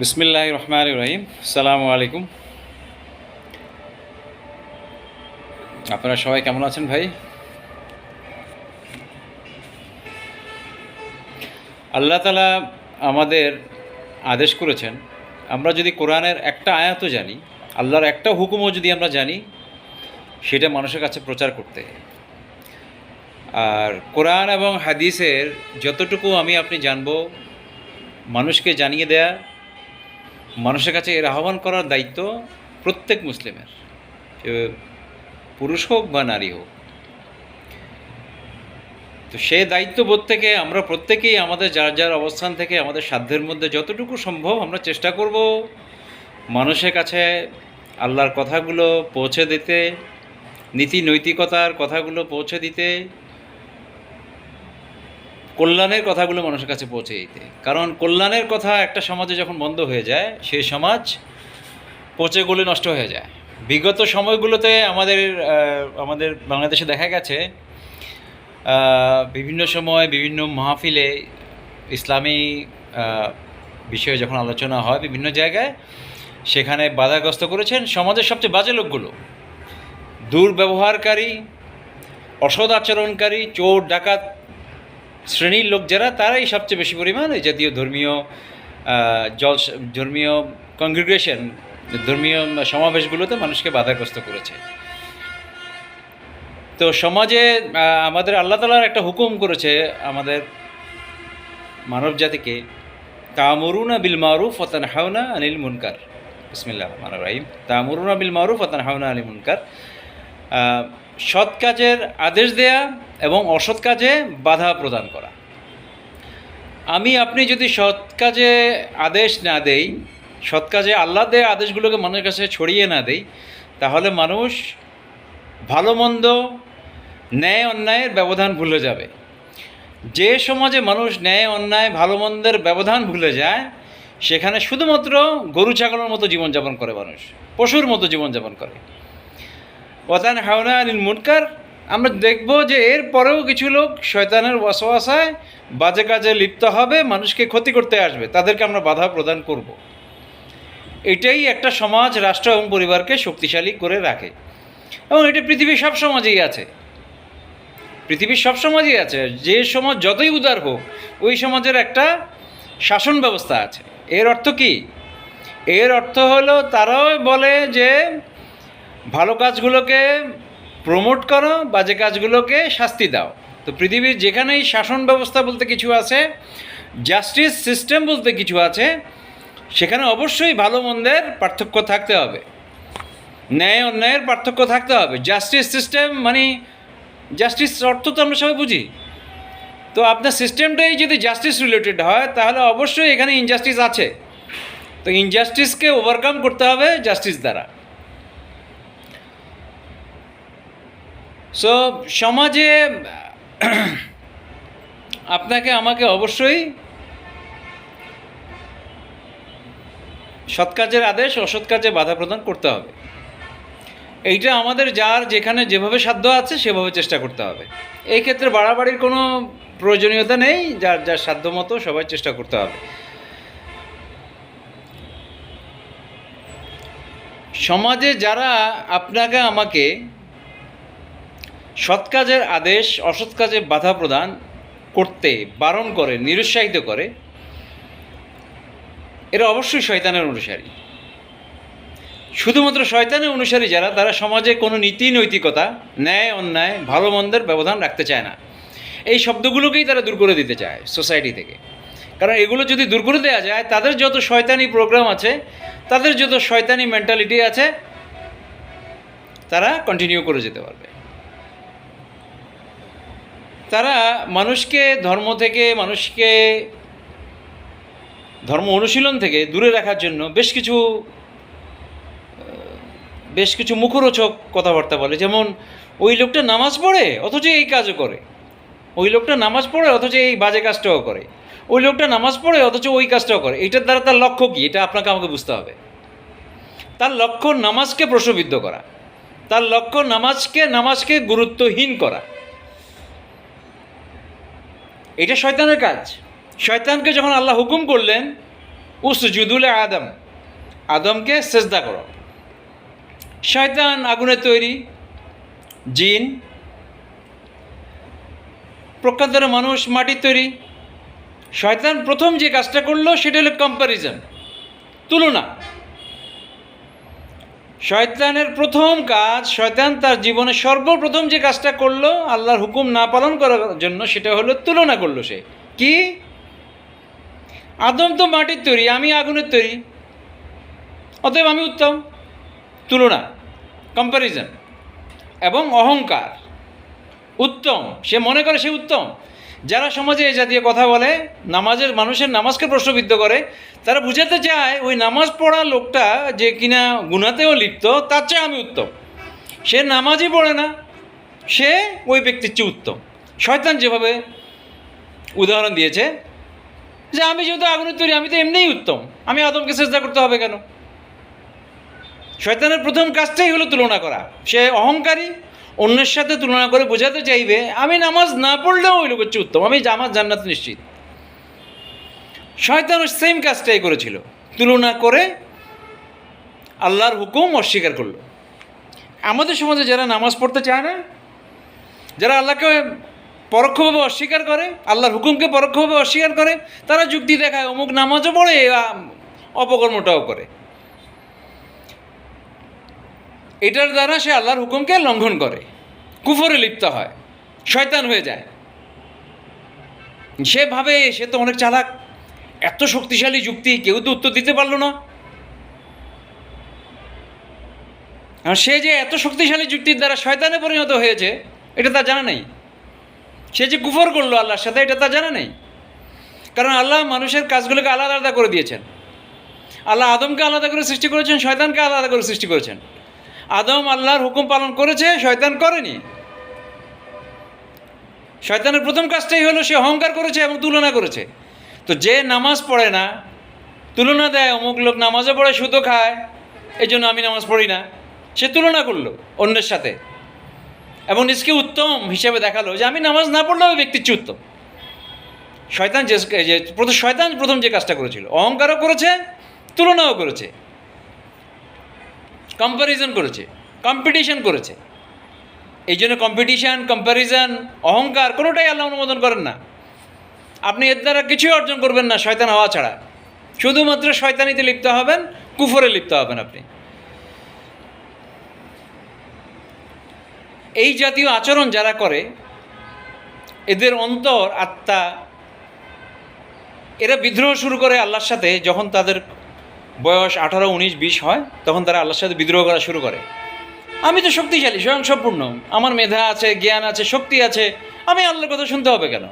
বিসমিল্লাহ রহমান রহিম সালামু আলাইকুম। আপনারা সবাই কেমন আছেন ভাই? আল্লাহ তালা আমাদের আদেশ করেছেন, আমরা যদি কোরআনের একটা আয়াতও জানি, আল্লাহর একটা হুকুমও যদি আমরা জানি, সেটা মানুষের কাছে প্রচার করতে। আর কোরআন এবং হাদিসের যতটুকু আমি আপনি জানব, মানুষকে জানিয়ে দেয়া মানুষের কাছে এর আহ্বান করার দায়িত্ব প্রত্যেক মুসলিমের। পুরুষ হোক বা নারী হোক। তো সেই দায়িত্ববোধ থেকে আমরা প্রত্যেকেই আমাদের যার যার অবস্থান থেকে আমাদের সাধ্যের মধ্যে যতটুকু সম্ভব আমরা চেষ্টা করব মানুষের কাছে আল্লাহর কথাগুলো পৌঁছে দিতে নীতি নৈতিকতার কথাগুলো পৌঁছে দিতে কল্যাণের কথাগুলো মানুষের কাছে পৌঁছে দিতে। কারণ কল্যাণের কথা একটা সমাজে যখন বন্ধ হয়ে যায় সেই সমাজ পচে গলে নষ্ট হয়ে যায়। বিগত সময়গুলোতে আমাদের আমাদের বাংলাদেশে দেখা গেছে বিভিন্ন সময় বিভিন্ন মাহফিলে ইসলামী বিষয়ে যখন আলোচনা হয় বিভিন্ন জায়গায়, সেখানে বাধাগ্রস্ত করেছেন সমাজের সবচেয়ে বাজে লোকগুলো। দুর্ব্যবহারকারী, অসৎ আচরণকারী, চোর, ডাকাত শ্রেণির লোক যারা, তারাই সবচেয়ে বেশি পরিমাণ এই জাতীয় ধর্মীয় জল, ধর্মীয় কংগ্রিগেশন ধর্মীয় সমাবেশগুলোতে মানুষকে বাধাগ্রস্ত করেছে। তো সমাজে আমাদের আল্লাহ তালার একটা হুকুম করেছে আমাদের মানব জাতিকে তামরুনা বিল মারুফ অতান হাওনা আনিল মুনকার। বিসমিল্লাহ রহমান রাহিম। তামরুনা বিল মারুফ অতান হাওনা আনিল মুনকার। সৎ কাজের আদেশ দেয়া এবং অসৎ কাজে বাধা প্রদান করা। আমি, আপনি যদি সৎ কাজে আদেশ না দেই, সৎ কাজে আল্লাহ দেয় আদেশগুলোকে মানুষের কাছে ছড়িয়ে না দেই, তাহলে মানুষ ভালো মন্দ ন্যায় অন্যায়ের ব্যবধান ভুলে যাবে। যে সমাজে মানুষ ন্যায়, অন্যায়, ভালো মন্দের ব্যবধান ভুলে যায়, সেখানে শুধুমাত্র গরু, ছাগলের মতো জীবনযাপন করে মানুষ, পশুর মতো জীবনযাপন করে। ওয়াতান হাওনা আনিল মুনকার, আমরা দেখব যে এর পরেও কিছু লোক শয়তানের ওয়াসওয়াসায় বাজে কাজে লিপ্ত হবে, মানুষকে ক্ষতি করতে আসবে, তাদেরকে আমরা বাধা প্রদান করব। এটাই একটা সমাজ, রাষ্ট্র এবং পরিবারকে শক্তিশালী করে রাখে। এবং এটা পৃথিবীর সব সমাজেই আছে। পৃথিবীর সব সমাজেই আছে। যে সমাজ যতই উদার হোক, ওই সমাজের একটা শাসন ব্যবস্থা আছে। এর অর্থ কি? এর অর্থ হলো, তারাও বলে যে ভালো কাজগুলোকে প্রমোট করো, বাজে কাজগুলোকে শাস্তি দাও। তো পৃথিবীর যেখানেই শাসন ব্যবস্থা বলতে কিছু আছে জাস্টিস সিস্টেম বলতে কিছু আছে, সেখানে অবশ্যই ভালো মন্দের পার্থক্য থাকতে হবে। ন্যায় অন্যায়ের পার্থক্য থাকতে হবে। জাস্টিস সিস্টেম মানে জাস্টিস অর্থ তো আমরা সবাই বুঝি। তো আপনার সিস্টেমটাই যদি জাস্টিস রিলেটেড হয়, তাহলে অবশ্যই এখানে ইনজাস্টিস আছে। তো ইনজাস্টিসকে ওভারকাম করতে হবে জাস্টিস দ্বারা। সো সমাজে, আপনাকে আমাকে অবশ্যই সৎ কাজের আদেশ, অসৎ কাজে বাধা প্রদান করতে হবে। এইটা আমাদের যার যেখানে যেভাবে সাধ্য আছে, সেভাবে চেষ্টা করতে হবে। এই ক্ষেত্রে বাড়াবাড়ির কোনো প্রয়োজনীয়তা নেই, যার যার সাধ্য মতো সবাই চেষ্টা করতে হবে। সমাজে যারা আপনাকে, আমাকে সৎ কাজের আদেশ, অসৎ কাজে বাধা প্রদান করতে বারণ করে, নিরুৎসাহিত করে, এরা অবশ্যই শয়তানের অনুসারী। শুধুমাত্র শয়তানের অনুসারী যারা, তারা সমাজে কোনো নীতি, নৈতিকতা, ন্যায়, অন্যায়, ভালো মন্দের ব্যবধান রাখতে চায় না। এই শব্দগুলোকেই তারা দূর করে দিতে চায় সোসাইটি থেকে। কারণ এগুলো যদি দূর করে দেওয়া যায়, তাদের যত শয়তানি প্রোগ্রাম আছে, তাদের যত শয়তানি মেন্টালিটি আছে, তারা কন্টিনিউ করে যেতে পারবে। তারা মানুষকে ধর্ম থেকে, মানুষকে ধর্ম অনুশীলন থেকে দূরে রাখার জন্য বেশ কিছু বেশ কিছু মুখরোচক কথাবার্তা বলে। যেমন, ওই লোকটা নামাজ পড়ে, অথচ এই কাজও করে। ওই লোকটা নামাজ পড়ে, অথচ এই বাজে কাজটাও করে। ওই লোকটা নামাজ পড়ে, অথচ ওই কাজটাও করে। এটার দ্বারা তার লক্ষ্য কী? এটা আপনাকে আমাকে বুঝতে হবে। তার লক্ষ্য নামাজকে প্রশ্নবিদ্ধ করা। তার লক্ষ্য নামাজকে নামাজকে গুরুত্বহীন করা। এটা শয়তানের কাজ। শয়তানকে যখন আল্লাহ হুকুম করলেন উসজুদুল আদম। আদমকে সেজদা করো। শয়তান আগুনের তৈরি, জিন প্রকান্তরে মানুষ মাটির তৈরি। শয়তান প্রথম যে কাজটা করল, সেটা হলো কম্প্যারিজন তুলনা। শয়তানের প্রথম কাজ, শয়তান তার জীবনে সর্বপ্রথম যে কাজটা করল, আল্লাহর হুকুম না পালন করার জন্য সেটা হলো তুলনা করল সে। কি? আদম তো মাটির তৈরি, আমি আগুনের তৈরি। অতএব আমি উত্তম। তুলনা কম্প্যারিজন এবং অহংকার। উত্তম, সে মনে করে সে উত্তম। যারা সমাজে এই জাতীয় কথা বলে, নামাজের মানুষের নামাজকে প্রশ্নবিদ্ধ করে, তারা বুঝাতে চায় ওই নামাজ পড়া লোকটা যে কিনা গুনাতেও লিপ্ত, তার চেয়ে আমি উত্তম। সে নামাজই পড়ে না, সে ওই ব্যক্তির চেয়ে উত্তম। শয়তান যেভাবে উদাহরণ দিয়েছে, যে আমি যেহেতু আগুনের তৈরি, আমি তো এমনিই উত্তম, আমি আদমকে চেষ্টা করতে হবে কেন? শয়তানের প্রথম কাজটাই হলো তুলনা করা। সে অহংকারী অন্যের সাথে তুলনা করে বোঝাতে চাইবে, আমি নামাজ না পড়লেও ওই লোক হচ্ছে উত্তম। আমি জামাত জান্নাত নিশ্চিত। শয়তান সেম কাজটাই করেছিল। তুলনা করে আল্লাহর হুকুম অস্বীকার করল। আমাদের সমাজে যারা নামাজ পড়তে চায় না, যারা আল্লাহকে পরোক্ষভাবে অস্বীকার করে, আল্লাহর হুকুমকে পরোক্ষভাবে অস্বীকার করে, তারা যুক্তি দেখায়, অমুক নামাজও পড়ে অপকর্মটাও করে। এটার দ্বারা সে আল্লাহর হুকুমকে লঙ্ঘন করে। কুফরে লিপ্ত হয়, শয়তান হয়ে যায়। সে ভাবে, সে তো অনেক চালাক, এত শক্তিশালী যুক্তি কেউ তো উত্তর দিতে পারল না। আর সে যে এত শক্তিশালী যুক্তির দ্বারা শয়তানে পরিণত হয়েছে, এটা তার জানা নেই। সে যে কুফর করল আল্লাহর সাথে, এটা তার জানা নেই। কারণ আল্লাহ মানুষের কাজগুলোকে আলাদা আলাদা করে দিয়েছেন। আল্লাহ আদমকে আলাদা করে সৃষ্টি করেছেন, শয়তানকে আলাদা করে সৃষ্টি করেছেন। আদম আল্লাহর হুকুম পালন করেছে, শয়তান করেনি। শয়তানের প্রথম কাজটাই হলো সে অহংকার করেছে এবং তুলনা করেছে। তো যে নামাজ পড়ে না, তুলনা দেয়, অমুক লোক নামাজও পড়ে সুতো খায় এই জন্য আমি নামাজ পড়ি না। সে তুলনা করল অন্যের সাথে। এবং নিজকে উত্তম হিসেবে দেখাল যে আমি নামাজ না পড়লেও ব্যক্তির চেয়ে উত্তম। শয়তান যে প্রথম শয়তান প্রথম যে কাজটা করেছিল, অহংকারও করেছে, তুলনাও করেছে। কম্প্যারিজন করেছে কম্পিটিশন করেছে। এই জন্য কম্পিটিশান কম্প্যারিজন অহংকার কোনোটাই আল্লাহ অনুমোদন করেন না। আপনি এর দ্বারা কিছুই অর্জন করবেন না শয়তান হওয়া ছাড়া। শুধুমাত্র শয়তানিতে লিপ্ত হবেন, কুফরে লিপ্ত হবেন আপনি। এই জাতীয় আচরণ যারা করে, এদের অন্তর, আত্মা, এরা বিদ্রোহ শুরু করে আল্লাহর সাথে যখন তাদের বয়স আঠারো, উনিশ, বিশ হয়, তখন তারা আল্লাহর সাথে বিদ্রোহ করা শুরু করে। আমি তো শক্তিশালী স্বয়ং সম্পূর্ণ আমার মেধা আছে, জ্ঞান আছে, শক্তি আছে, আমি আল্লাহর কথা শুনতে হবে কেন?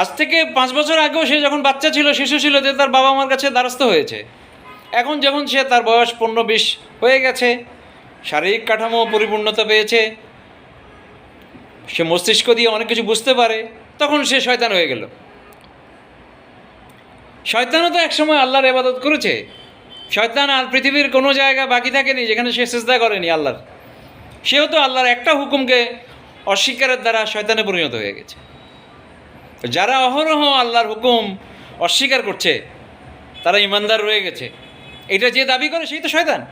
আজ থেকে পাঁচ বছর আগেও সে যখন বাচ্চা ছিল, শিশু ছিল, যে তার বাবা মার কাছে দ্বারস্থ হয়েছে। এখন যখন সে তার বয়স পনেরো, বিশ হয়ে গেছে, শারীরিক কাঠামো পরিপূর্ণতা পেয়েছে, সে মস্তিষ্ক দিয়ে অনেক কিছু বুঝতে পারে, তখন সে শয়তান হয়ে গেল। শয়তানও তো একসময় আল্লাহর ইবাদত করেছে। শয়তান আর পৃথিবীর কোনো জায়গা বাকি থাকেনি যেখানে সে চেষ্টা করেনি আল্লাহর। সেও তো আল্লাহর একটা হুকুমকে অস্বীকারের দ্বারা শয়তানে পরিণত হয়ে গেছে। যারা অহরহ আল্লাহর হুকুম অস্বীকার করছে, তারা ইমানদার রয়ে গেছে। এটা যে দাবি করে সেই তো শয়তান।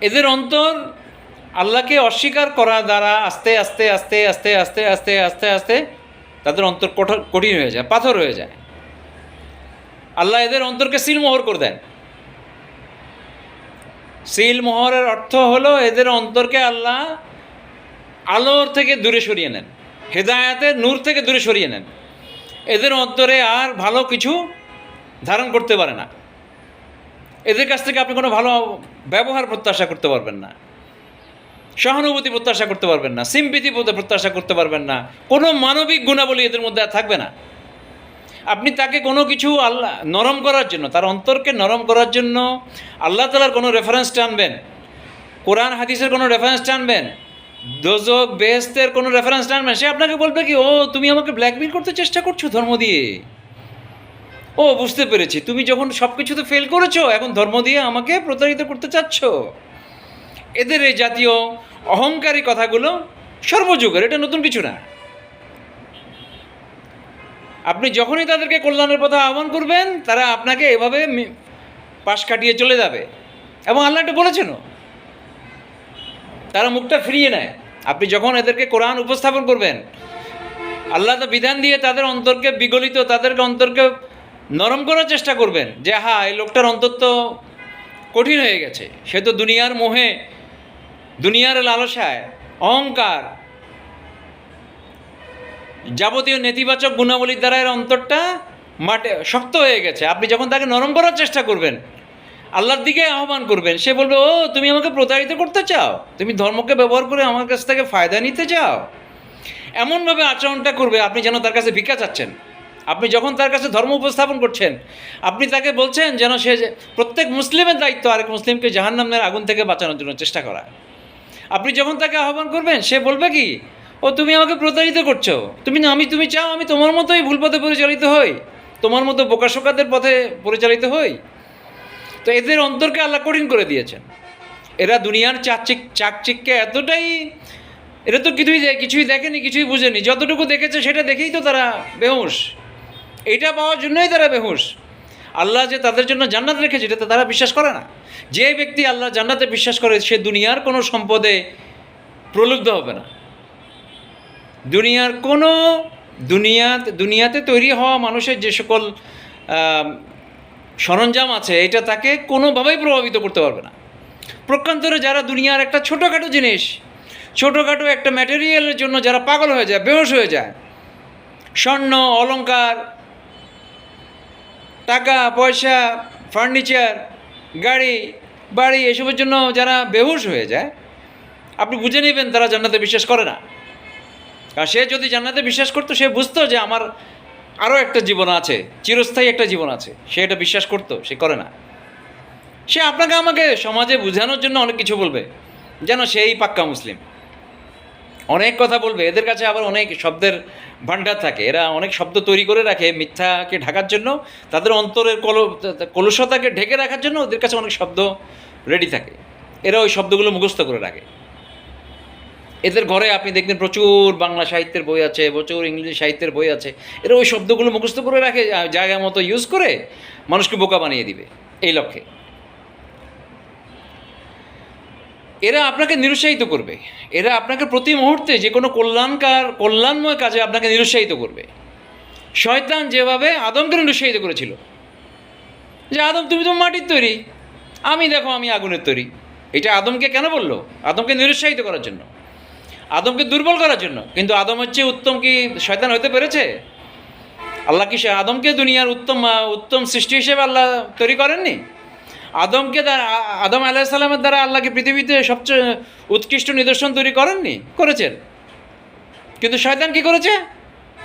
এদের অন্তর আল্লাহকে অস্বীকার করা দ্বারা আস্তে আস্তে আস্তে আস্তে আস্তে আস্তে আস্তে আস্তে তাদের অন্তর কঠোর, কঠিন হয়ে যায়, পাথর হয়ে যায়। আল্লাহ এদের অন্তরকে সিলমোহর করে দেন। সিলমোহরের অর্থ হলো এদের অন্তরকে আল্লাহ আলোর থেকে দূরে সরিয়ে নেন, হেদায়াতের নূর থেকে দূরে সরিয়ে নেন। এদের অন্তরে আর ভালো কিছু ধারণ করতে পারে না। এদের কাছ থেকে আপনি কোনো ভালো ব্যবহার প্রত্যাশা করতে পারবেন না। সহানুভূতি প্রত্যাশা করতে পারবেন না, সিম্পিতি প্রত্যাশা করতে পারবেন না। কোনো মানবিক গুণাবলী এদের মধ্যে আর থাকবে না। আপনি তাকে কোনো কিছু আল্লাহ নরম করার জন্য, তার অন্তরকে নরম করার জন্য আল্লাহ তালার কোনো রেফারেন্স টানবেন। কোরআন, হাদিসের কোনো রেফারেন্স টানবেন। দোজক, বেহেস্তের কোনো রেফারেন্স টানবেন। সে আপনাকে বলবে কি, ও, তুমি আমাকে ব্ল্যাকমেল করতে চেষ্টা করছ ধর্ম দিয়ে? ও, বুঝতে পেরেছি। তুমি যখন সব কিছুতে ফেল করেছ, এখন ধর্ম দিয়ে আমাকে প্রতারিত করতে চাচ্ছ। এদের এই জাতীয় অহংকারী কথাগুলো সর্বযুগের, এটা নতুন কিছু না। আপনি যখনই তাদেরকে কল্যাণের পথে আহ্বান করবেন, তারা আপনাকে এভাবে পাশ কাটিয়ে চলে যাবে। এবং আল্লাহ এটা বলেছেনও। তারা মুখটা ফিরিয়ে নেয়। আপনি যখন এদেরকে কোরআন উপস্থাপন করবেন, আল্লাহ তো বিধান দিয়ে তাদের অন্তরকে বিগলিত, তাদেরকে অন্তরকে নরম করার চেষ্টা করবেন যে হা এই লোকটার অন্তর তো কঠিন হয়ে গেছে। সে তো দুনিয়ার মোহে দুনিয়ার লালসায়, অহংকার, যাবতীয় নেতিবাচক গুণাবলীর দ্বারা এর অন্তরটা মাঠে শক্ত হয়ে গেছে। আপনি যখন তাকে নরম করার চেষ্টা করবেন, আল্লাহর দিকে আহ্বান করবেন, সে বলবে, ও, তুমি আমাকে প্রতারিত করতে চাও? তুমি ধর্মকে ব্যবহার করে আমার কাছ থেকে ফায়দা নিতে চাও? এমনভাবে আচরণটা করবে, আপনি যেন তার কাছে ভিক্ষা চাচ্ছেন। আপনি যখন তার কাছে ধর্ম উপস্থাপন করছেন, আপনি তাকে বলছেন যেন সে প্রত্যেক মুসলিমের দায়িত্ব আরেক মুসলিমকে জাহান্নামের আগুন থেকে বাঁচানোর জন্য চেষ্টা করা আপনি যখন তাকে আহ্বান করবেন, সে বলবে কি? ও, তুমি আমাকে প্রতারিত করছ। তুমি না, আমি, তুমি চাও আমি তোমার মতোই ভুল পথে পরিচালিত হই? তোমার মতো বোকাশোকাদের পথে পরিচালিত হই? তো এদের অন্তরকে আল্লাহ কঠিন করে দিয়েছেন। এরা দুনিয়ার চাকচিক, চাকচিককে এতটাই, এরা তো কিছুই কিছুই দেখেনি, কিছুই বুঝেনি। যতটুকু দেখেছে, সেটা দেখেই তো তারা বেহুশ। এটা পাওয়ার জন্যই তারা বেহুশ। আল্লাহ যে তাদের জন্য জান্নাত রেখেছে, এটা তারা বিশ্বাস করে না। যে ব্যক্তি আল্লাহ জান্নাতে বিশ্বাস করে, সে দুনিয়ার কোনো সম্পদে প্রলুব্ধ হবে না। দুনিয়ার কোনো দুনিয়াতে দুনিয়াতে তৈরি হওয়া মানুষের যে সকল সরঞ্জাম আছে, এটা তাকে কোনোভাবেই প্রভাবিত করতে পারবে না। প্রকান্তরে যারা দুনিয়ার একটা ছোটোখাটো জিনিস, ছোটোখাটো একটা ম্যাটেরিয়ালের জন্য যারা পাগল হয়ে যায়, বেহোশ হয়ে যায়, স্বর্ণ, অলংকার টাকা, পয়সা ফার্নিচার গাড়ি, বাড়ি এসবের জন্য যারা বেহুশ হয়ে যায়, আপনি বুঝে নেবেন তারা জান্নাতে বিশ্বাস করে না। আর সে যদি জান্নাতে বিশ্বাস করতো, সে বুঝতো যে আমার আরও একটা জীবন আছে, চিরস্থায়ী একটা জীবন আছে। সে এটা বিশ্বাস করতো, সে করে না। সে আপনাকে আমাকে সমাজে বোঝানোর জন্য অনেক কিছু বলবে। যেন সেই পাক্কা মুসলিম। অনেক কথা বলবে। এদের কাছে আবার অনেক শব্দের ভাণ্ডার থাকে। এরা অনেক শব্দ তৈরি করে রাখে মিথ্যাকে ঢাকার জন্য। তাদের অন্তরের কল, কলুষতাকে ঢেকে রাখার জন্য ওদের কাছে অনেক শব্দ রেডি থাকে। এরা ওই শব্দগুলো মুখস্থ করে রাখে। এদের ঘরে আপনি দেখবেন প্রচুর বাংলা সাহিত্যের বই আছে, প্রচুর ইংরেজি সাহিত্যের বই আছে। এরা ওই শব্দগুলো মুখস্থ করে রাখে জায়গা মতো ইউজ করে মানুষকে বোকা বানিয়ে দিবে। এই লক্ষ্যে। এরা আপনাকে নিরুৎসাহিত করবে। এরা আপনাকে প্রতি মুহূর্তে যে কোনো কল্যাণকার, কল্যাণময় কাজে আপনাকে নিরুৎসাহিত করবে। শয়তান যেভাবে আদমকে নিরুৎসাহিত করেছিল, যে আদম, তুমি তো মাটির তৈরি, আমি দেখো, আমি আগুনের তৈরি। এটা আদমকে কেন বলল? আদমকে নিরুৎসাহিত করার জন্য। আদমকে দুর্বল করার জন্য। কিন্তু আদম হচ্ছে উত্তম কি শয়তান হতে পেরেছে? আল্লাহ কি আদমকে দুনিয়ার উত্তম উত্তম সৃষ্টি হিসেবে আল্লাহ তৈরি করেননি? আদমকে আদম আলাহ সাল্লামের দ্বারা আল্লাহকে পৃথিবীতে সবচেয়ে উৎকৃষ্ট নিদর্শন তৈরি করেননি? করেছেন। কিন্তু শয়তান কি করেছে?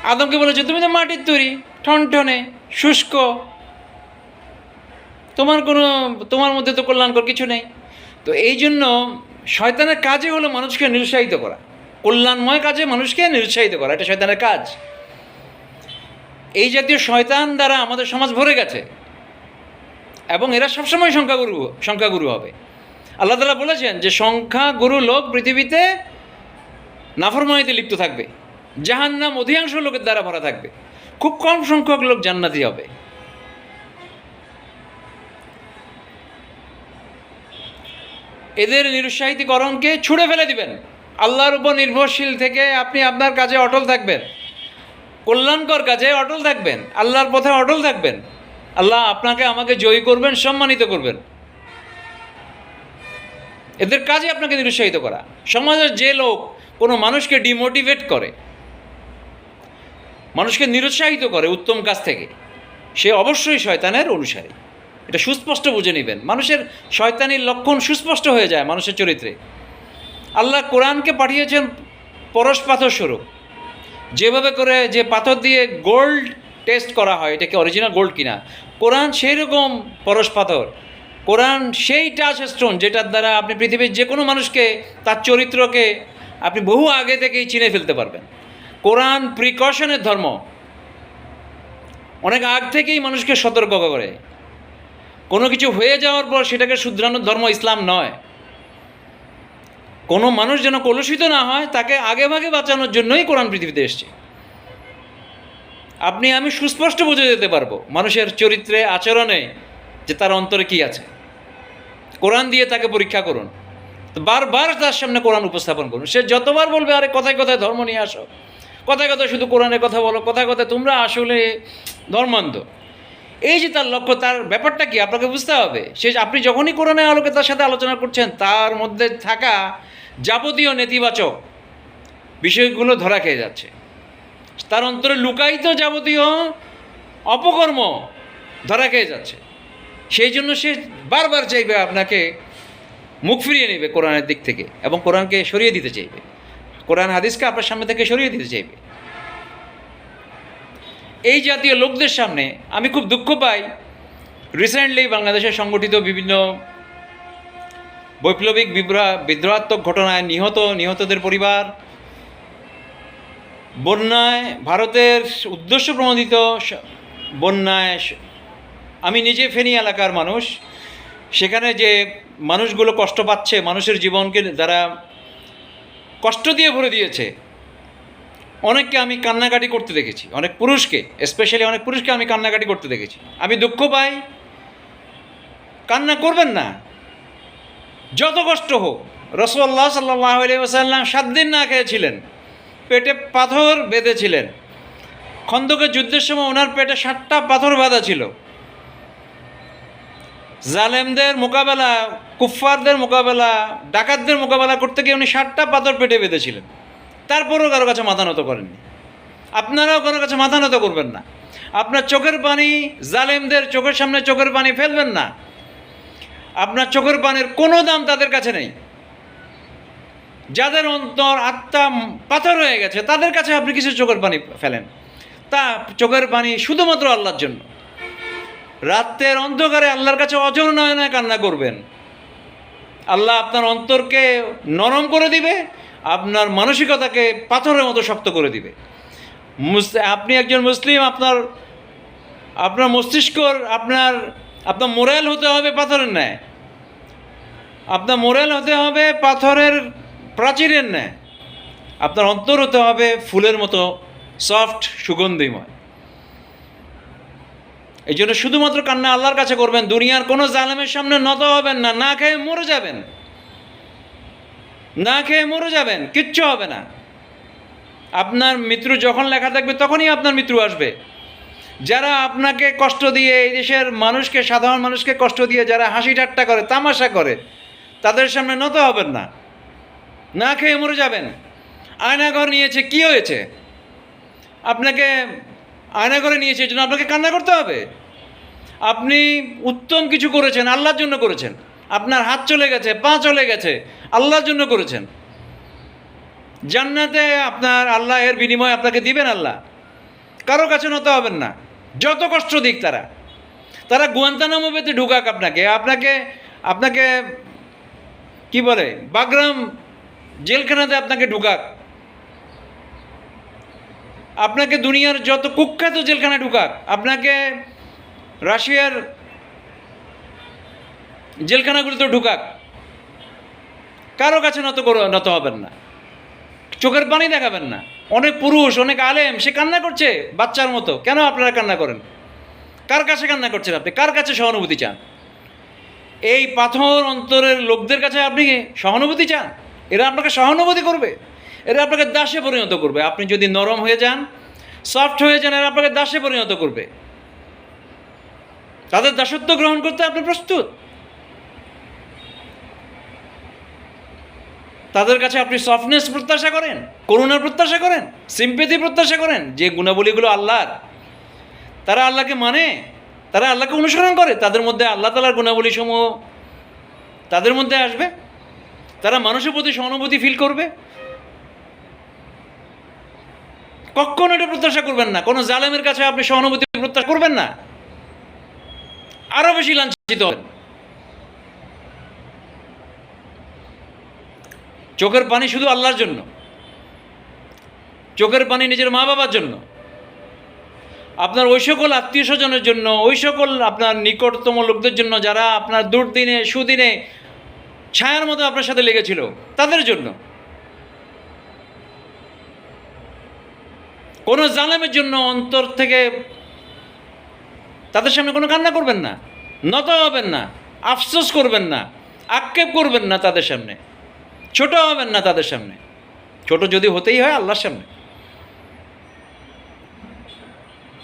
আদমকে বলেছে, তুমি তো মাটির তৈরি, ঠনঠনে, শুষ্ক। তোমার কোনো, তোমার মধ্যে তো কল্যাণকর কিছু নেই। তো এই জন্য শয়তানের কাজে হলো মানুষকে নিরুৎসাহিত করা। কল্যাণময় কাজে মানুষকে নিরুৎসাহিত করা, এটা শয়তানের কাজ। এই জাতীয় শয়তান দ্বারা আমাদের সমাজ ভরে গেছে। এবং এরা সবসময় সংখ্যাগুরু সংখ্যাগুরু হবে। আল্লাহ তালা বলেছেন যে সংখ্যাগুরু লোক পৃথিবীতে নাফরমানিতে লিপ্ত থাকবে। জাহান্নাম অধিকাংশ লোকের দ্বারা ভরা থাকবে। খুব কম সংখ্যক লোক জান্নাতি হবে। এদের নিরুৎসাহিতকরণকে ছুঁড়ে ফেলে দিবেন। আল্লাহর উপর নির্ভরশীল থেকে আপনি আপনার কাজে অটল থাকবেন। কল্যাণকর কাজে অটল থাকবেন। আল্লাহর পথে অটল থাকবেন। আল্লাহ আপনাকে আমাকে জয়ী করবেন, সম্মানিত করবেন। এদের কাজে আপনাকে নিরুৎসাহিত করা। সমাজের যে লোক কোনো মানুষকে ডিমোটিভেট করে, মানুষকে নিরুৎসাহিত করে উত্তম কাজ থেকে, সে অবশ্যই শয়তানের অনুসারী। এটা সুস্পষ্ট বুঝে নেবেন। মানুষের শয়তানির লক্ষণ সুস্পষ্ট হয়ে যায় মানুষের চরিত্রে। আল্লাহ কোরআনকে পাঠিয়েছেন পরশ পাথর স্বরূপ। যেভাবে করে যে পাথর দিয়ে গোল্ড টেস্ট করা হয়, এটাকে অরিজিনাল গোল্ড কিনা কোরআন সেই রকম পরশ পাথর। কোরআন সেই টাচ স্টোন যেটার দ্বারা আপনি পৃথিবীর যে কোনো মানুষকে তার চরিত্রকে আপনি বহু আগে থেকেই চিনে ফেলতে পারবেন। কোরআন প্রিকশনের ধর্ম। অনেক আগ থেকেই মানুষকে সতর্ক করে। কোনো কিছু হয়ে যাওয়ার পর সেটাকে শুধরানোর ধর্ম ইসলাম নয়। কোনো মানুষ যেন কলুষিত না হয়, তাকে আগে ভাগে বাঁচানোর জন্যই কোরআন পৃথিবীতে এসছে। আপনি, আমি সুস্পষ্ট বুঝে যেতে পারব মানুষের চরিত্রে, আচরণে যে তার অন্তরে কি আছে। কোরআন দিয়ে তাকে পরীক্ষা করুন। বারবার তার সামনে কোরআন উপস্থাপন করুন। সে যতবার বলবে, আরে, কথায় কথায় ধর্ম নিয়ে আসো। কথায় কথায় শুধু কোরআনের কথা বলো। কথায় কথায় তোমরা আসলে ধর্মান্ধ। এই যে তার লক্ষ্য, তার ব্যাপারটা কি? আপনাকে বুঝতে হবে। সে আপনি যখনই কোরআনের আলোকে তার সাথে আলোচনা করছেন, তার মধ্যে থাকা যাবতীয় নেতিবাচক বিষয়গুলো ধরা খেয়ে যাচ্ছে। তার অন্তরে লুকায়িত যাবতীয় অপকর্ম ধরা খেয়ে যাচ্ছে। সেই জন্য সে বারবার চাইবে আপনাকে মুখ ফিরিয়ে নেবে কোরআনের দিক থেকে এবং কোরআনকে সরিয়ে দিতে চাইবে। কোরআন হাদিসকে আপনার সামনে থেকে সরিয়ে দিতে চাইবে। এই জাতীয় লোকদের সামনে আমি খুব দুঃখ পাই। রিসেন্টলি বাংলাদেশে সংগঠিত বিভিন্ন বৈপ্লবিক বিদ্রোহাত্মক ঘটনায় নিহত, নিহতদের পরিবার বন্যায় ভারতের উদ্দেশ্য প্রণোদিত বন্যায় আমি নিজে ফেনী এলাকার মানুষ। সেখানে যে মানুষগুলো কষ্ট পাচ্ছে, মানুষের জীবনকে যারা কষ্ট দিয়ে ভরে দিয়েছে, অনেককে আমি কান্নাকাটি করতে দেখেছি, অনেক পুরুষকে স্পেশালি অনেক পুরুষকে আমি কান্নাকাটি করতে দেখেছি। আমি দুঃখ পাই, কান্না করবেন না। যত কষ্ট হোক রসল্লাহ সাল্লাহ আলিয়াল্লাম সাত দিন না খেয়েছিলেন। পেটে পাথর বেঁধেছিলেন। খন্দকের যুদ্ধের সময় ওনার পেটে সাতটা পাথর বাঁধা ছিল। জালেমদের মোকাবেলা, কুফফারদের মোকাবেলা, ডাকাতদের মোকাবেলা করতে গিয়ে উনি ষাটটা পাথর পেটে বেঁধেছিলেন। তারপরেও কারও কাছে মাথা নত করেননি। আপনারাও কারও কাছে মাথা নত করবেন না। আপনার চোখের পানি, জালেমদের চোখের সামনে চোখের পানি ফেলবেন না। আপনার চোখের পানির কোনো দাম তাদের কাছে নেই। যাদের অন্তর আত্মা পাথর হয়ে গেছে, তাদের কাছে আপনি কিছু চোখের পানি ফেলেন? তা চোখের পানি শুধুমাত্র আল্লাহর জন্য। রাতের অন্ধকারে আল্লাহর কাছে অজর নয়নে কান্না করবেন। আল্লাহ আপনার অন্তরকে নরম করে দিবে, আপনার মানসিকতাকে পাথরের মতো শক্ত করে দিবে। আপনি একজন মুসলিম, আপনার আপনার মস্তিষ্কর, আপনার আপনার মোরাল হতে হবে পাথরের ন্যায়। আপনার মোরাল হতে হবে পাথরের প্রাচীরের ন্যায়। আপনার অন্তর হতে হবে ফুলের মতো সফট, সুগন্ধিময়। এই জন্য শুধুমাত্র কান্না আল্লাহর কাছে করবেন, দুনিয়ার কোনো জালেমের সামনে নত হবেন না না খেয়ে মরে যাবেন। না খেয়ে মরে যাবেন, কিচ্ছু হবে না। আপনার মৃত্যু যখন লেখা থাকবে, তখনই আপনার মৃত্যু আসবে। যারা আপনাকে কষ্ট দিয়ে এই দেশের মানুষকে, সাধারণ মানুষকে কষ্ট দিয়ে যারা হাসি ঠাট্টা করে, তামাশা করে, তাদের সামনে নত হবেন না। না খেয়ে মরে যাবেন। আয়নাঘর নিয়েছে, কি হয়েছে? আপনাকে আয়নাঘরে নিয়েছে, এই জন্য আপনাকে কান্না করতে হবে। আপনি উত্তম কিছু করেছেন, আল্লাহর জন্য করেছেন। আপনার হাত চলে গেছে, পা চলে গেছে, আল্লাহর জন্য করেছেন। জান্নাতে আপনার আল্লাহ এর বিনিময়ে আপনাকে দিবেন আল্লাহ। কারও কাছে নত হবেন না। যত কষ্ট দিক তারা। তারা গুয়ান্তানামো পেতে ঢুকাক আপনাকে। আপনাকে আপনাকে, কি বলে, বাগরাম জেলখানাতে আপনাকে ঢুকাক। আপনাকে দুনিয়ার যত কুখ্যাত জেলখানায় ঢুকাক, আপনাকে রাশিয়ার জেলখানাগুলোতে ঢুকাক। কারও কাছে নত করো, নত হবেন না। চোখের পানি দেখাবেন না। অনেক পুরুষ, অনেক আলেম, সে কান্না করছে বাচ্চার মতো। কেন আপনারা কান্না করেন? কার কাছে কান্না করছেন আপনি? কার কাছে সহানুভূতি চান? এই পাথর অন্তরের লোকদের কাছে আপনি সহানুভূতি চান? এরা আপনাকে সহানুভূতি করবে, এরা আপনাকে দাসে পরিণত করবে। আপনি যদি নরম হয়ে যান সফট হয়ে যান, এরা আপনাকে দাসে পরিণত করবে। তাদের দাসত্ব গ্রহণ করতে আপনি প্রস্তুত। তাদের কাছে আপনি সফটনেস প্রত্যাশা করেন করুণার প্রত্যাশা করেন সিম্পেথি প্রত্যাশা করেন, যে গুণাবলীগুলো আল্লাহর, তারা আল্লাহকে মানে তারা আল্লাহকে অনুসরণ করে। তাদের মধ্যে আল্লাহ তালার গুণাবলী সমূহ তাদের মধ্যে আসবে। তারা মানুষের প্রতি সহানুভূতি ফিল করবে? কখনো এটা প্রত্যাশা করবেন না। কোনো জালেমের কাছে আপনি সহানুভূতি প্রত্যাশা করবেন না? আরও বেশি লাঞ্ছিত হবেন। চোখের পানি শুধু আল্লাহর জন্য। চোখের পানি নিজের মা বাবার জন্য। আপনার ওই সকল আত্মীয় স্বজনের জন্য, ওই সকল আপনার নিকটতম লোকদের জন্য যারা আপনার দুর্দিনে, সুদিনে ছায়ার মতো আপনার সাথে লেগেছিল, তাদের জন্য। কোনো জালেমের জন্য অন্তর থেকে তাদের সামনে কোনো কান্না করবেন না, নত হবেন না, আফসোস করবেন না, আক্ষেপ করবেন না তাদের সামনে, ছোট হবেন না তাদের সামনে। ছোট যদি হতেই হয় আল্লাহর সামনে।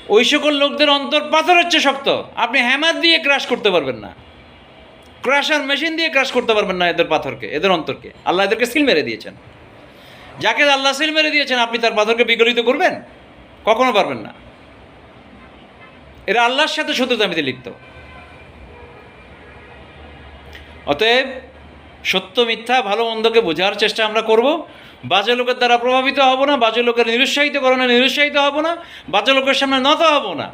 ওই সকল লোকদের অন্তর পাথর হচ্ছে শক্ত, আপনি হ্যামার দিয়ে ক্রাশ করতে পারবেন না। ক্রাশার মেশিন দিয়ে ক্রাশ করতে পারবেন না এদের পাথরকে, এদের অন্তরকে। আল্লাহ এদেরকে সিল মেরে দিয়েছেন। যাকে আল্লাহ সিল মেরে দিয়েছেন, আপনি তার পাথরকে বিগলিত করবেন? কখনো পারবেন না। এরা আল্লাহর সাথে শত্রুতামিতে লিপ্ত। অতএব সত্য, মিথ্যা, ভালো, মন্দকে বোঝার চেষ্টা আমরা করব। বাজে লোকের দ্বারা প্রভাবিত হব না, বাজে লোকের নিরুৎসাহিত করণে নিরুৎসাহিত হব না, বাজে লোকের সামনে নত হব না।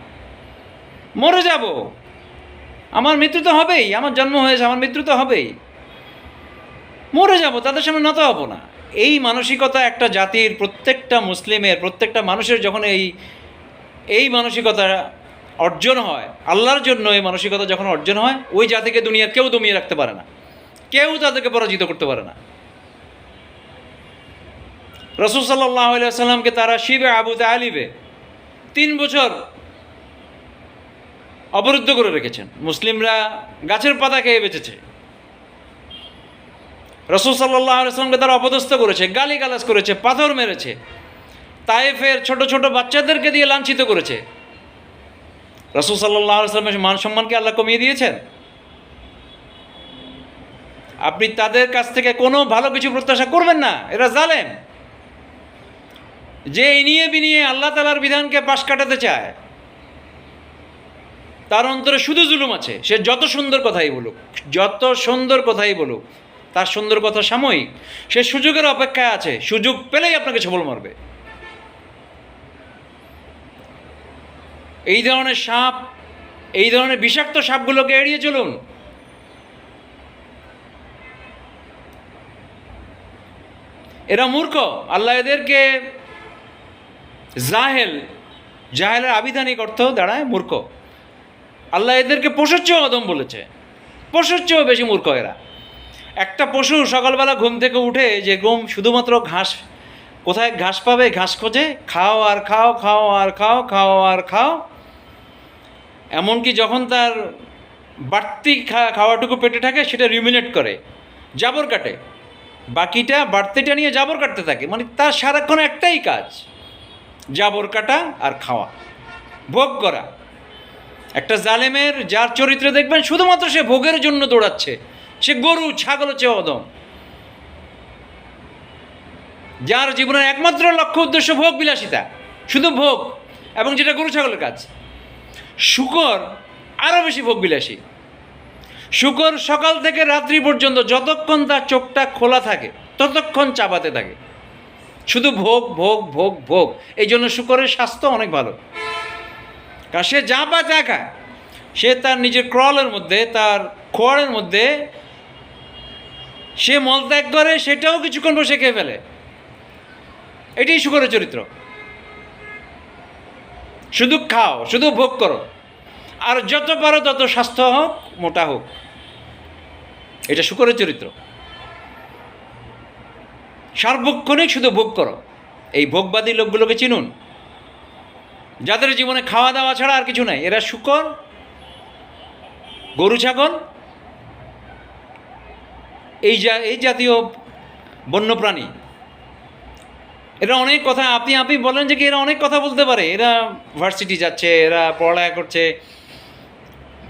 মরে যাব। আমার মৃত্যু তো হবেই, আমার জন্ম হয়েছে, আমার মৃত্যু তো হবেই। মরে যাব, তাদের সামনে নত হব না। এই মানসিকতা একটা জাতির প্রত্যেকটা মুসলিমের, প্রত্যেকটা মানুষের যখন এই এই মানসিকতা অর্জন হয়, আল্লাহর জন্য এই মানসিকতা যখন অর্জন হয়, ওই জাতিকে দুনিয়ার কেউ দমিয়ে রাখতে পারে না। কেউ তাদেরকে পরাজিত করতে পারে না। রসুল সাল্লাহ সাল্লামকে তারা শিবে আবু তালিবে তিন বছর অবরুদ্ধ করে রেখেছেন। মুসলিমরা গাছের পাতা খেয়ে বেঁচেছে। রসুল সাল্লাহ সাল্লামকে তারা অপদস্থ করেছে গালি গালাজ করেছে, পাথর মেরেছে, তায়েফের ছোট ছোট বাচ্চাদেরকে দিয়ে লাঞ্ছিত করেছে। রসুল সাল্লাহ সাল্লামের মান সম্মানকে আল্লাহ কমিয়ে দিয়েছেন? আপনি তাদের কাছ থেকে কোনো ভালো কিছু প্রত্যাশা করবেন না, এরা জালেম। যে নিয়ে বিনিয়ে আল্লাহ তালার বিধানকে পাশ কাটাতে চায় তার অন্তরে শুধু জুলুম আছে। সে যত সুন্দর কথাই বলুক, যত সুন্দর কথাই বলুক, তার সুন্দর কথা সাময়িক। সে সুযোগের অপেক্ষায় আছে। সুযোগ পেলেই আপনাকে ছবল মারবে। এই ধরনের সাপ, এই ধরনের বিষাক্ত সাপগুলোকে এড়িয়ে চলুন। এরা মূর্খ। আল্লাহ এদেরকে জাহেল, জাহেলের আবিধানিক অর্থ দাঁড়ায় মূর্খ। আল্লাহ এদেরকে পশুর চেয়েও অদম বলেছে। পশুর চেয়েও বেশি মূর্খ এরা। একটা পশু সকালবেলা ঘুম থেকে উঠে যে ঘুম শুধুমাত্র ঘাস, কোথায় ঘাস পাবে, ঘাস খোঁজে, খাও আর খাও খাও আর খাও খাও আর খাও। এমনকি যখন তার বাড়তি খাওয়াটুকু পেটে থাকে, সেটা রিমিনেট করে, জাবর কাটে। বাকিটা, বাড়তিটা নিয়ে জাবর কাটতে থাকে। মানে তার সারাক্ষণ একটাই কাজ, জাবর কাটা আর খাওয়া। ভোগ করা। একটা জালেমের যার চরিত্রে দেখবেন শুধুমাত্র সে ভোগের জন্য দৌড়াচ্ছে। সে গরু, ছাগল চেয়ে অদম। যার জীবনের একমাত্র লক্ষ্য উদ্দেশ্য ভোগ, বিলাসিতা। শুধু ভোগ এবং যেটা গরু, ছাগলের কাজ। শুকর আরও বেশি ভোগ বিলাসী। শুকর সকাল থেকে রাত্রি পর্যন্ত যতক্ষণ তার চোখটা খোলা থাকে, ততক্ষণ চাপাতে থাকে। শুধু ভোগ ভোগ ভোগ ভোগ। এই জন্য শুকরের স্বাস্থ্য অনেক ভালো। কারণ সে যা বা যা খায়। সে তার নিজের ক্রলের মধ্যে, তার খোয়ারের মধ্যে, সে মলত্যাগ করে, সেটাও কিছুক্ষণ বসে খেয়ে ফেলে। এটাই শুকরের চরিত্র। শুধু খাও, শুধু ভোগ করো। আর যত পারো তত স্বাস্থ্য হোক, মোটা হোক। এটা শুকরের চরিত্র। সার্বক্ষণিক শুধু ভোগ করো। এই ভোগবাদী লোকগুলোকে চিনুন। যাদের জীবনে খাওয়া দাওয়া ছাড়া আর কিছু নাই, এরা শুকর, গরু, ছাগল, এই যা এই জাতীয় বন্যপ্রাণী। এরা অনেক কথা, আপনি আপনি বলেন যে কি এরা অনেক কথা বলতে পারে। এরা ভার্সিটি যাচ্ছে, এরা পড়ালেখা করছে।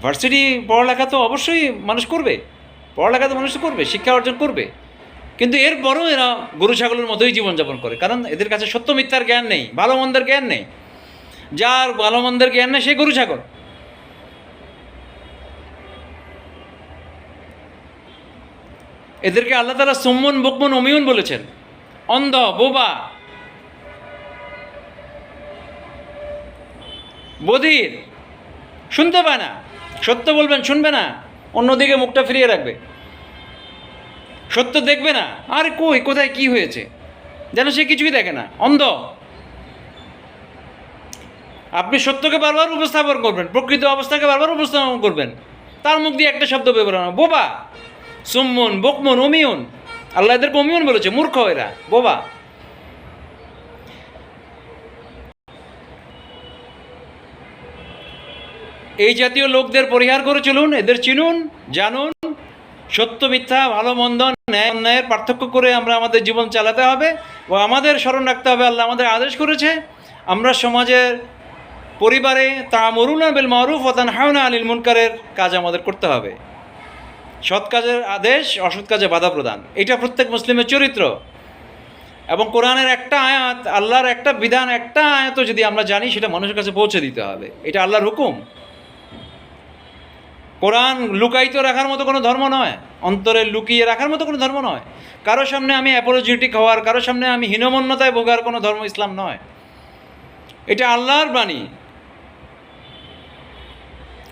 ভার্সিটি পড়ালেখা তো অবশ্যই মানুষ করবে। পড়ালেখা তো মানুষ করবে, শিক্ষা অর্জন করবে। কিন্তু এর এরপরও এরা গরু, ছাগলের মতোই জীবনযাপন করে। কারণ এদের কাছে সত্য মিথ্যার জ্ঞান নেই, ভালো মন্দের জ্ঞান নেই। যার ভালো মন্দের জ্ঞান নেই, সে গরু ছাগল। এদেরকে আল্লাহ তালা সম্মন, বকমন অমিয়ন বলেছেন। অন্ধ, বোবা। বধির। শুনতে পায় না। সত্য বলবেন, শুনবে না। অন্যদিকে মুখটা ফিরিয়ে রাখবে। সত্য দেখবে না। আর কই, কোথায় কি হয়েছে? যেন সে কিছুই দেখে না। অন্ধ। আপনি সত্যকে বারবার উপস্থাপন করবেন, প্রকৃত অবস্থাকে বারবার উপস্থাপন করবেন। তার মুখ দিয়ে একটা শব্দ বেরোনো বোবা, সুম্মন, বকমন অমিয়ন আল্লাহ এদেরকে অমিয়ন বলেছে, মূর্খ এরা, বোবা। এই জাতীয় লোকদের পরিহার করে চলুন, এদের চিনুন, জানুন। সত্য, মিথ্যা, ভালো, মন্দ, ন্যায়, অন্যায়ের পার্থক্য করে আমরা আমাদের জীবন চালাতে হবে ও আমাদের স্মরণ রাখতে হবে। আল্লাহ আমাদের আদেশ করেছে, আমরা সমাজের পরিবারে তা মরুনা বেল মারুফ অতান হাওনা আলিল মুনকারের কাজ আমাদের করতে হবে। সৎ কাজের আদেশ, অসৎ কাজে বাধা প্রদান। এটা প্রত্যেক মুসলিমের চরিত্র। এবং কোরআনের একটা আয়াত, আল্লাহর একটা বিধান, একটা আয়াতও যদি আমরা জানি, সেটা মানুষের কাছে পৌঁছে দিতে হবে। এটা আল্লাহর হুকুম। কোরআন লুকায়িত রাখার মতো কোনো ধর্ম নয়। অন্তরে লুকিয়ে রাখার মতো কোনো ধর্ম নয়। কারও সামনে আমি অ্যাপোলজিটিক হওয়ার, কারও সামনে আমি হীনমন্যতায় ভোগার কোনো ধর্ম ইসলাম নয়। এটা আল্লাহর বাণী।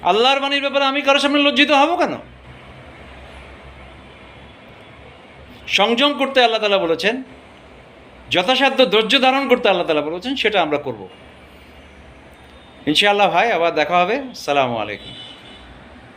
আল্লাহর বাণীর ব্যাপারে আমি কারোর সামনে লজ্জিত হব কেন? সংযম করতে আল্লাহ তালা বলেছেন, যথাসাধ্য ধৈর্য ধারণ করতে আল্লাহ তালা বলেছেন, সেটা আমরা করব। ইনশাআল্লাহ ভাই, আবার দেখা হবে। সালামু আলাইকুম।